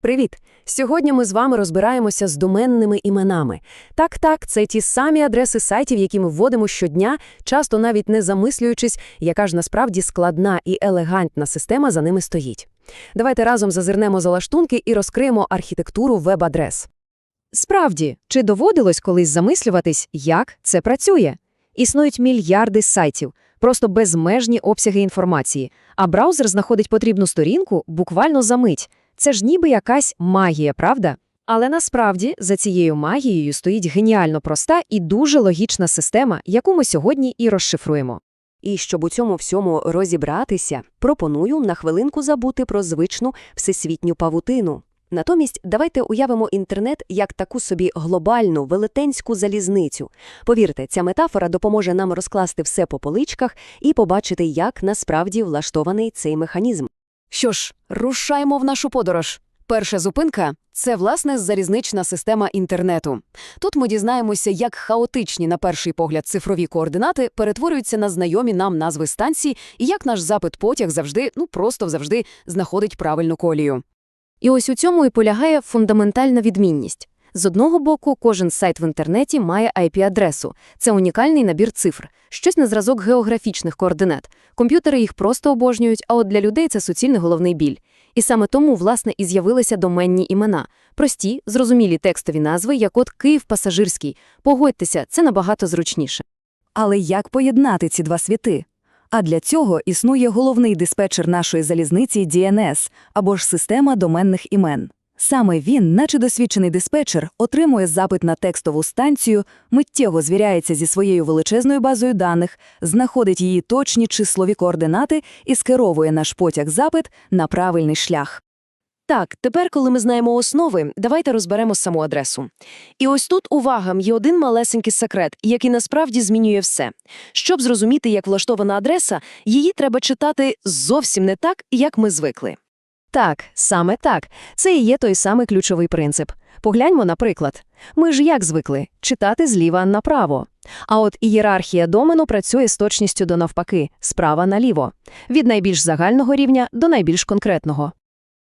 Привіт! Сьогодні ми з вами розбираємося з доменними іменами. Так-так, це ті самі адреси сайтів, які ми вводимо щодня, часто навіть не замислюючись, яка ж насправді складна і елегантна система за ними стоїть. Давайте разом зазирнемо за лаштунки і розкриємо архітектуру веб-адрес. Справді, чи доводилось колись замислюватись, як це працює? Існують мільярди сайтів, просто безмежні обсяги інформації, а браузер знаходить потрібну сторінку буквально за мить. Це ж ніби якась магія, правда? Але насправді за цією магією стоїть геніально проста і дуже логічна система, яку ми сьогодні і розшифруємо. І щоб у цьому всьому розібратися, пропоную на хвилинку забути про звичну всесвітню павутину. Натомість давайте уявимо інтернет як таку собі глобальну велетенську залізницю. Повірте, ця метафора допоможе нам розкласти все по поличках і побачити, як насправді влаштований цей механізм. Що ж, рушаймо в нашу подорож. Перша зупинка це, власне, залізнична система інтернету. Тут ми дізнаємося, як хаотичні, на перший погляд, цифрові координати перетворюються на знайомі нам назви станцій і як наш запит потяг завжди, ну просто завжди, знаходить правильну колію. І ось у цьому і полягає фундаментальна відмінність. З одного боку, кожен сайт в інтернеті має IP-адресу. Це унікальний набір цифр, щось на зразок географічних координат. Комп'ютери їх просто обожнюють, а от для людей це суцільний головний біль. І саме тому, власне, і з'явилися доменні імена. Прості, зрозумілі текстові назви, як от Київ пасажирський. Погодьтеся, це набагато зручніше. Але як поєднати ці два світи? А для цього існує головний диспетчер нашої залізниці DNS або ж система доменних імен. Саме він, наче досвідчений диспетчер, отримує запит на текстову станцію, миттєво звіряється зі своєю величезною базою даних, знаходить її точні числові координати і скеровує наш потяг-запит на правильний шлях. Так, тепер, коли ми знаємо основи, давайте розберемо саму адресу. І ось тут, увага, є один малесенький секрет, який насправді змінює все. Щоб зрозуміти, як влаштована адреса, її треба читати зовсім не так, як ми звикли. Так, саме так. Це і є той самий ключовий принцип. Погляньмо, наприклад. Ми ж як звикли читати зліва направо. А от ієрархія домену працює з точністю до навпаки, справа наліво, від найбільш загального рівня до найбільш конкретного.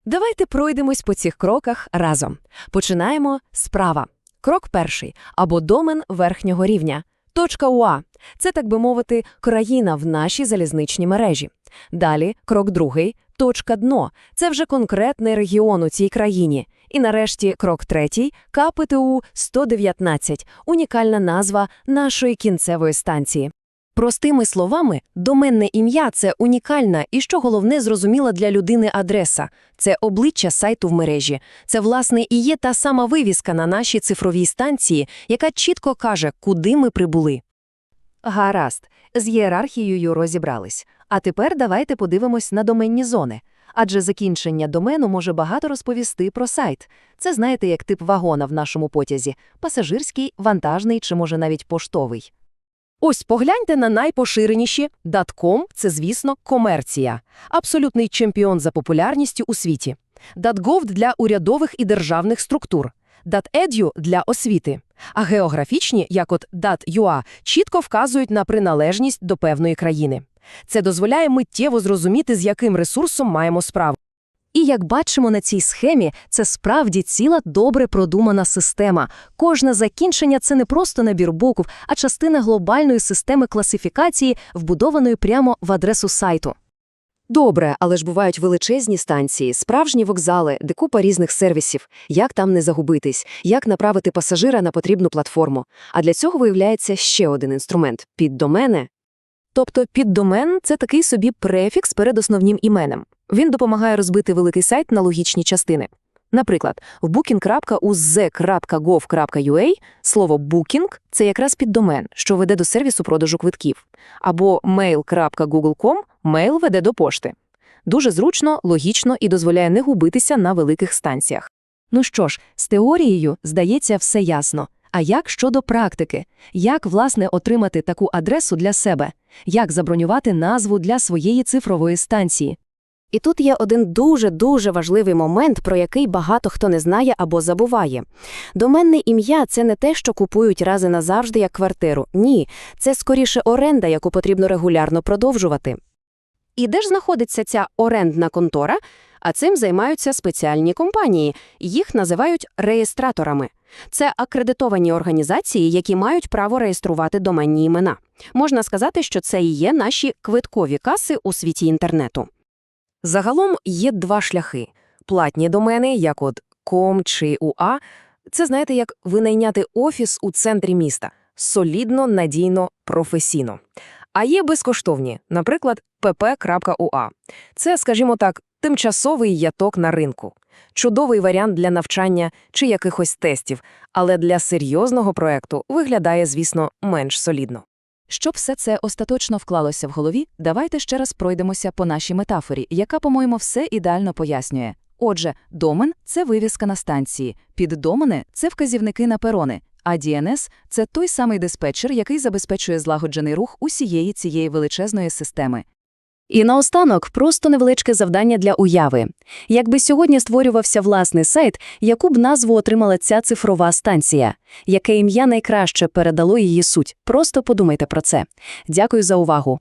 Давайте пройдемось по цих кроках разом. Починаємо справа. Крок перший або домен верхнього рівня. Точка УА – це, так би мовити, країна в нашій залізничній мережі. Далі крок другий – точка дно – це вже конкретний регіон у цій країні. І нарешті крок третій – КПТУ 119 – унікальна назва нашої кінцевої станції. Простими словами, доменне ім'я це унікальна і, що головне, зрозуміла для людини адреса. Це обличчя сайту в мережі. Це, власне, і є та сама вивіска на нашій цифровій станції, яка чітко каже, куди ми прибули. Гаразд, з ієрархією розібрались. А тепер давайте подивимось на доменні зони. Адже закінчення домену може багато розповісти про сайт. Це знаєте, як тип вагона в нашому потязі – пасажирський, вантажний чи, може, навіть поштовий. Ось погляньте на найпоширеніші. Датком – це, звісно, комерція. Абсолютний чемпіон за популярністю у світі. Датгов для урядових і державних структур. Дат.Edu для освіти. А географічні, як от Дат.ua, чітко вказують на приналежність до певної країни. Це дозволяє миттєво зрозуміти, з яким ресурсом маємо справу. І як бачимо на цій схемі, це справді ціла добре продумана система. Кожне закінчення – це не просто набір букв, а частина глобальної системи класифікації, вбудованої прямо в адресу сайту. Добре, але ж бувають величезні станції, справжні вокзали, де купа різних сервісів. Як там не загубитись, як направити пасажира на потрібну платформу. А для цього виявляється ще один інструмент – піддомени. Тобто піддомен – це такий собі префікс перед основним іменем. Він допомагає розбити великий сайт на логічні частини. Наприклад, в booking.uz.gov.ua слово «booking» – це якраз піддомен, що веде до сервісу продажу квитків. Або mail.google.com – мейл веде до пошти. Дуже зручно, логічно і дозволяє не губитися на великих станціях. Ну що ж, з теорією, здається, все ясно. А як щодо практики? Як, власне, отримати таку адресу для себе? Як забронювати назву для своєї цифрової станції? І тут є один дуже-дуже важливий момент, про який багато хто не знає або забуває. Доменне ім'я – це не те, що купують рази назавжди як квартиру. Ні, це скоріше оренда, яку потрібно регулярно продовжувати. І де ж знаходиться ця орендна контора? А цим займаються спеціальні компанії. Їх називають реєстраторами. Це акредитовані організації, які мають право реєструвати доменні імена. Можна сказати, що це і є наші квиткові каси у світі інтернету. Загалом є два шляхи. Платні домени, як от .com чи .ua – це, знаєте, як винайняти офіс у центрі міста. Солідно, надійно, професійно. А є безкоштовні, наприклад, pp.ua. Це, скажімо так, тимчасовий яток на ринку. Чудовий варіант для навчання чи якихось тестів, але для серйозного проекту виглядає, звісно, менш солідно. Щоб все це остаточно вклалося в голові, давайте ще раз пройдемося по нашій метафорі, яка, по-моєму, все ідеально пояснює. Отже, домен – це вивіска на станції, піддомени – це вказівники на перони, а DNS – це той самий диспетчер, який забезпечує злагоджений рух усієї цієї величезної системи. І наостанок просто невеличке завдання для уяви. Якби сьогодні створювався власний сайт, яку б назву отримала ця цифрова станція? Яке ім'я найкраще передало її суть? Просто подумайте про це. Дякую за увагу.